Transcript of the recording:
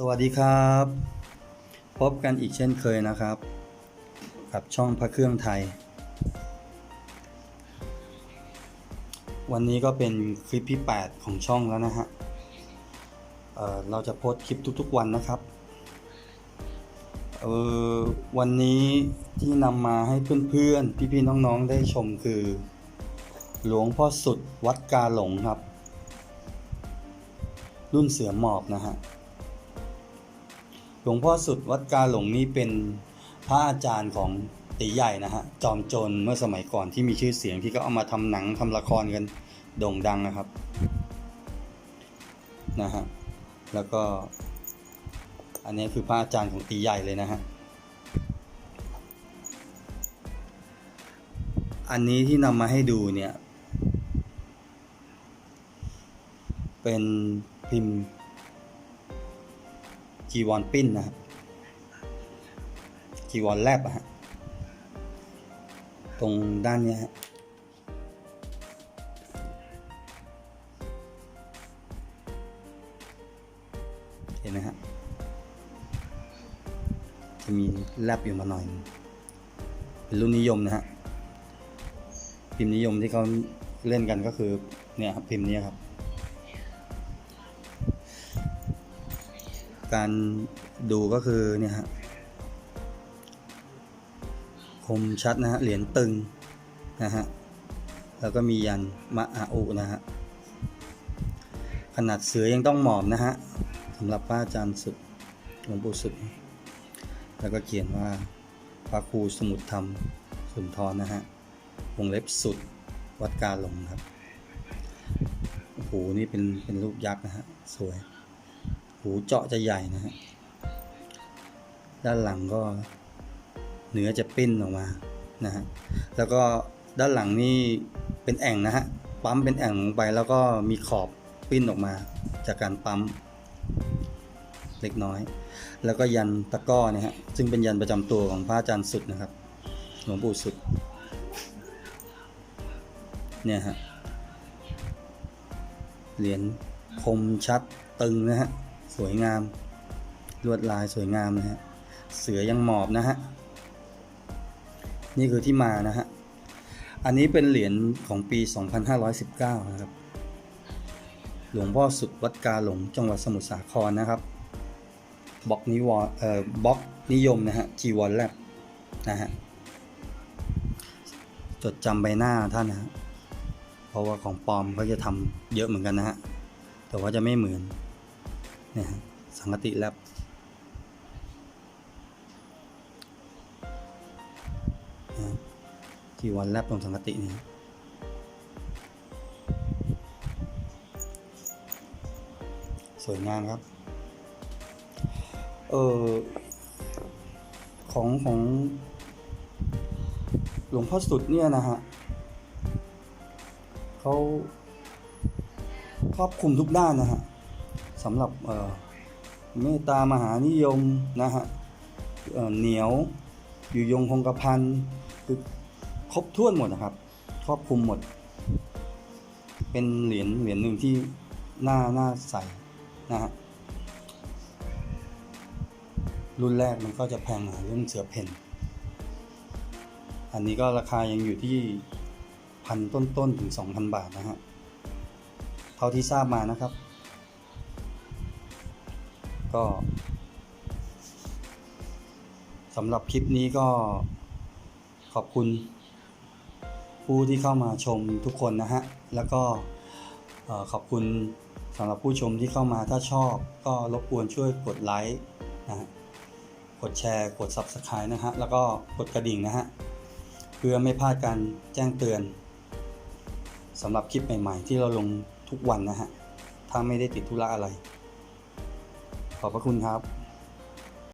สวัสดีครับ พบกันอีกเช่นเคยนะครับ กับช่องพระเครื่องไทย วันนี้ก็เป็นคลิปที่ 8 ของช่องแล้วนะฮะเเราจะโพสต์คลิปทุกๆวันนะครับวันนี้ที่นำมาให้เพื่อนๆ พี่ๆ น้องๆ ได้ชมคือ หลวงพ่อสุดวัดกาหลงครับ รุ่นเสือหมอบนะฮะ ลวงพ่อสุดวัดกาหลงนี่เป็นพระอาจารย์ของตีใหญ่นะฮะจอมโจรเมื่อสมัยก่อนที่มีชื่อเสียงที่เขาเอามาทำหนังทำละครกันโด่งดังนะครับนะฮะแล้วก็ อันนี้คือพระอาจารย์ของตีใหญ่เลยนะฮะอันนี้ที่นำมาให้ดูเนี่ย เป็นพิมพ์ จีวรปิ้นนะครับจีวรแลบอะฮะตรงด้านนี้ฮะเห็นไหมฮะจะมีแลบอยู่มาหน่อย เป็นรุ่นนิยมนะฮะพิมพ์นิยมที่เขาเล่นกันก็คือเนี่ยครับพิมพ์นี้ครับ การดูก็คือเนี่ยฮะคมชัดนะฮะเหรียญตึงนะฮะแล้วก็มียันมะอาอุนะฮะขนาดเสือยังต้องหมอบนะฮะสำหรับพระอาจารย์สุดหลวงปู่สุด แล้วก็เขียนว่าพระครูสมุทรธรรมสุนทรนะฮะวงเล็บสุดวัดกาหลงครับโอ้โหนี่เป็นเป็นรูปยักษ์นะฮะสวย หูเจาะจะใหญ่นะฮะ ด้านหลังก็เนื้อจะปิ้นออกมานะฮะ แล้วก็ด้านหลังนี่เป็นแอ่งนะฮะ ปั๊มเป็นแอ่งลงไปแล้วก็มีขอบปิ้นออกมา จากการปั๊มเล็กน้อย แล้วก็ยันตะก้อนะฮะ ซึ่งเป็นยันประจำตัวของพระอาจารย์สุดนะครับ หลวงปู่สุด เนี่ยฮะ เหรียญคมชัดตึงนะฮะ สวยงาม ลวดลายสวยงามนะฮะ เสือยังหมอบนะฮะ นี่คือที่มานะฮะ อันนี้เป็นเหรียญของปี 2519 นะครับ หลวงพ่อสุดวัดกาหลงจังหวัดสมุทรสาครนะครับบล็อกนิวอเอ่อบล็อกนิยมนะฮะจีวอลแลบนะฮะจดจำใบหน้าท่านนะฮะเพราะว่าของปลอมเขาจะทำเยอะเหมือนกันนะฮะแต่ว่าจะไม่เหมือน เนี่ยสังกติแลบนะฮะจีวันแลบตรงสังกตินี่สวยงามครับ เออของของหลวงพ่อสุดเนี่ยนะฮะเขาครอบคลุมทุกด้านนะฮะ สำหรับเมตตามหานิยมนะฮะเเหนียวอยู่ยงคงกระพันคือครบถ้วนหมดนะครับ ครอบคลุมหมด เป็นเหรียญเหรียญหนึ่งที่น่าน่าใสนะฮะรุ่นแรกมันก็จะแพงหน่อยรุ่นเสือเพ่นอันนี้ก็ราคายังอยู่ที่พันต้นๆถึง 2,000 บาทนะฮะ เท่าที่ทราบมานะครับ ก็สำหรับคลิปนี้ก็ขอบคุณ ผู้ที่เข้ามาชมทุกคนนะฮะ แล้วก็ขอบคุณสำหรับผู้ชมที่เข้ามาถ้าชอบก็รบกวนช่วยกดไลค์นะฮะกดแชร์กด Subscribe นะฮะ แล้วก็กดกระดิ่งนะฮะ เพื่อไม่พลาดการแจ้งเตือนสำหรับคลิปใหม่ ๆ ที่เราลงทุกวันนะฮะ ถ้าไม่ได้ติดธุระอะไร ขอบพระคุณครับ